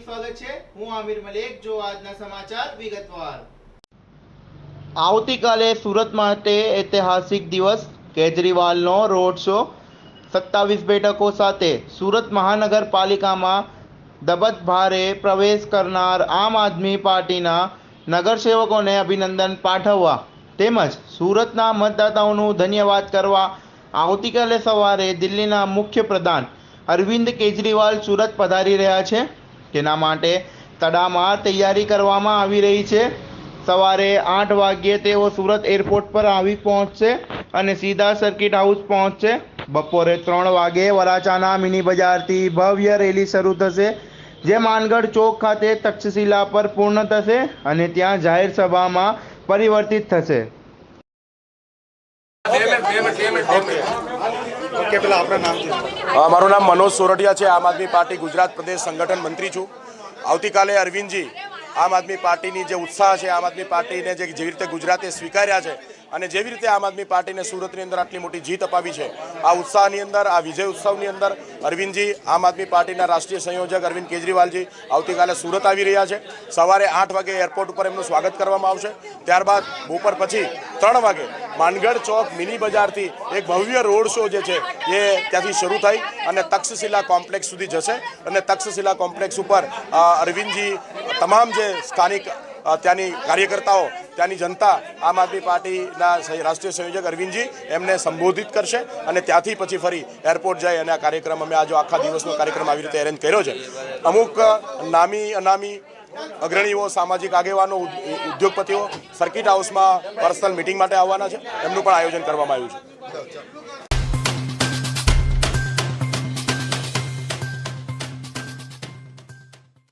સ્વાગત છે. હું આમિર મલેક, જો આજના સમાચાર વિગતવાર. આવતીકાલે સુરત માટે ઐતિહાસિક દિવસ, કેજરીવાલનો રોડ શો. સત્તાવીસ બેઠકો સાથે સુરત મહાનગરપાલિકામાં દબદભારે પ્રવેશ કરનાર આમ આદમી પાર્ટીના નગરસેવકોને અભિનંદન પાઠવવા તેમજ સુરતના મતદાતાઓનું ધન્યવાદ કરવા આવતીકાલે સવારે દિલ્હીના મુખ્ય પ્રધાન અરવિંદ કેજરીવાલ સુરત પધારી રહ્યા છે તેના માટે તડામાર તૈયારી કરવામાં આવી રહી છે. સવારે આઠ વાગ્યે તેઓ સુરત એરપોર્ટ પર આવી પહોંચશે અને સીધા સર્કિટ હાઉસ પહોંચશે. બપોરે ત્રણ વાગે વરાછાના મિની બજારથી ભવ્ય રેલી શરૂ થશે, જે માનગઢ ચોક ખાતે તક્ષશિલા પર પૂર્ણ થશે અને ત્યાં જાહેર સભામાં પરિવર્તિત થશે. ઓકે પેલા આપણા મારું નામ મનોજ સોરઠિયા છે. આમ આદમી પાર્ટી ગુજરાત પ્રદેશ સંગઠન મંત્રી છું. આવતીકાલે અરવિંદજી આમ આદમી પાર્ટીની જે ઉત્સાહ છે, આમ આદમી પાર્ટીને જે જેવી રીતે ગુજરાતે સ્વીકાર્યા છે અને જેવી રીતે આમ આદમી પાર્ટીને સુરતની અંદર આટલી મોટી જીત અપાવી છે, આ ઉત્સાહની અંદર, આ વિજય ઉત્સવની અંદર અરવિંદજી, આમ આદમી પાર્ટીના રાષ્ટ્રીય સંયોજક અરવિંદ કેજરીવાલજી આવતીકાલે સુરત આવી રહ્યા છે. સવારે આઠ વાગે એરપોર્ટ ઉપર એમનું સ્વાગત કરવામાં આવશે. ત્યારબાદ બપોર પછી ત્રણ વાગે માનગઢ ચોક મિની બજારથી એક ભવ્ય રોડ શો જે છે એ ત્યાંથી શરૂ થઈ અને તક્ષશિલા કોમ્પ્લેક્સ સુધી જશે. અને તક્ષશિલા કોમ્પ્લેક્સ ઉપર અરવિંદજી, તમામ જે સ્થાનિક ત્યાંની કાર્યકર્તાઓ, ત્યાંની જનતા આમ આદમી પાર્ટીના રાષ્ટ્રીય સંયોજક અરવિંદજી એમને સંબોધિત કરશે અને ત્યાંથી પછી ફરી એરપોર્ટ જાય અને આ કાર્યક્રમ અમે આજે આખા દિવસનો કાર્યક્રમ આવી રીતે એરેન્જ કર્યો છે. અમુક નામી, અનામી અગ્રણીઓ, સામાજિક આગેવાનો ઉદ્યોગપતિઓ સર્કિટ હાઉસમાં પર્સનલ મિટિંગ માટે આવવાના છે. એમનું પણ આયોજન કરવામાં આવ્યું છે.